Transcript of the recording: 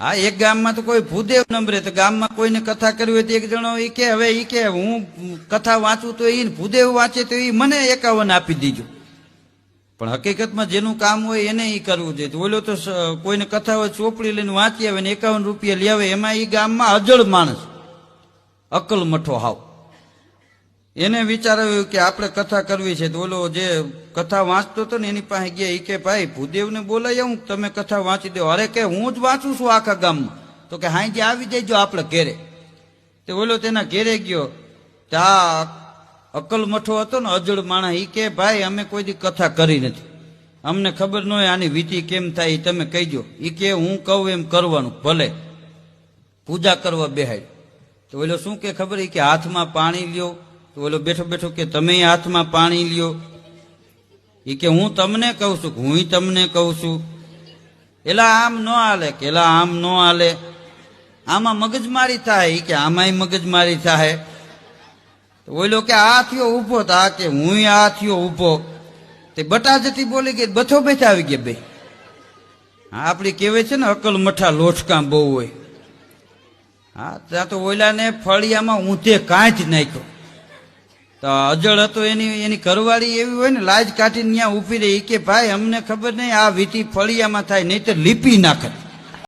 હા, એક ગામમાં તો કોઈ ભૂદેવ નંબરે, તો ગામમાં કોઈને કથા કરવી હોય તો એક જણો એ કે હવે એ કે હું કથા વાંચું તો એ ભૂદેવ વાંચે તો એ મને એકાવન આપી દીજો. પણ હકીકતમાં જેનું કામ હોય એને એ કરવું જોઈએ. ઓલો તો કોઈને કથા હોય ચોપડી લઈને વાંચી આવે ને એકાવન રૂપિયા લઈ આવે, એમાં એ ગામમાં અજળ માણસ અકલ મઠો હાવ. એને વિચાર આવ્યો કે આપણે કથા કરવી છે તો ઓલો જે કથા વાંચતો હતો ને એની પાસે ગયા એ કે, ભાઈ, ભૂદેવને બોલાય આવું, તમે કથા વાંચી દો. અરે, કે હું જ વાંચું છું આખા ગામમાં. તો કે હાઈ આવી જઈજો આપણે ઘેરે. તે ઓલો તેના ઘેરે ગયો. તે અકલ મઠો હતો ને અજળ માણા એ કે, ભાઈ, અમે કોઈ દી કથા કરી નથી. અમને ખબર ન હોય આની વિધિ કેમ થાય એ તમે કહીજો. એ કે, હું કહું એમ કરવાનું, ભલે. પૂજા કરવા બેહાય તો ઓલો શું કે ખબર? એ કે, હાથમાં પાણી લ્યો તો ઓલો બેઠો બેઠો કે, તમે હાથમાં પાણી લ્યો. એ કે, હું તમને કહું છું હું તમને કહું છું. એલા આમ ન હાલે, કે, એલા આમ ન હાલે. આમાં મગજમારી થાય. કે, આમાંય મગજમારી થાય. ઓલો કે, આ થયો ઊભો. તો કે હું આ થયો ઊભો. તે બટા જતી બોલી ગઈ, બથો બેઠા આવી ગયા બે. આપણી કહેવાય છે ને, અકલ મઠા લોટકા બહુ હોય. હા, ત્યાં તો ઓલાને ફળિયામાં ઊંધે જ નાખ્યો. તો અજળ હતો એની એની ઘરવાળી એવી હોય ને, લાજ કાઢીને ત્યાં ઊભી રહી કે ભાઈ, અમને ખબર નહીં, આ વીટી ફળિયામાં થાય નહીં તો લીપી નાખે.